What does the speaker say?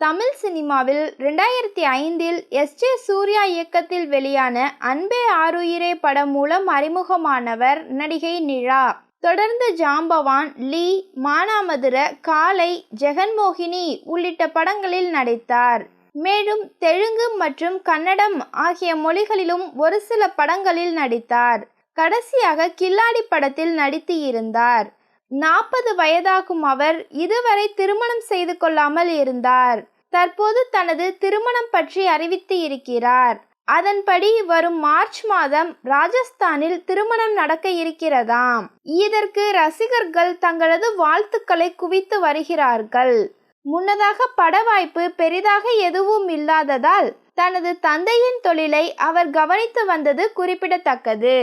தமிழ் சினிமாவில் ரெண்டாயிரத்தி ஐந்தில் எஸ் ஜே சூர்யா இயக்கத்தில் வெளியான அன்பே ஆருயிரே படம் மூலம் அறிமுகமானவர் நடிகை நிழா. தொடர்ந்து ஜாம்பவான் லீ மானாமதுர காலை ஜெகன்மோகினி உள்ளிட்ட படங்களில் நடித்தார். மேலும் தெலுங்கு மற்றும் கன்னடம் ஆகிய மொழிகளிலும் ஒரு சில படங்களில் நடித்தார். கடைசியாக கில்லாடி படத்தில் நடித்து இருந்தார். நாற்பது வயதாகும் அவர் இதுவரை திருமணம் செய்து கொள்ளாமல் இருந்தார். தற்போது தனது திருமணம் பற்றி அறிவித்து இருக்கிறார். அதன்படி வரும் மார்ச் மாதம் ராஜஸ்தானில் திருமணம் நடக்க இருக்கிறதாம். இதற்கு ரசிகர்கள் தங்களது வாழ்த்துக்களை குவித்து வருகிறார்கள். முன்னதாக பட வாய்ப்பு பெரிதாக எதுவும் இல்லாததால் தனது தந்தையின் தொழிலை அவர் கவனித்து வந்தது குறிப்பிடத்தக்கது.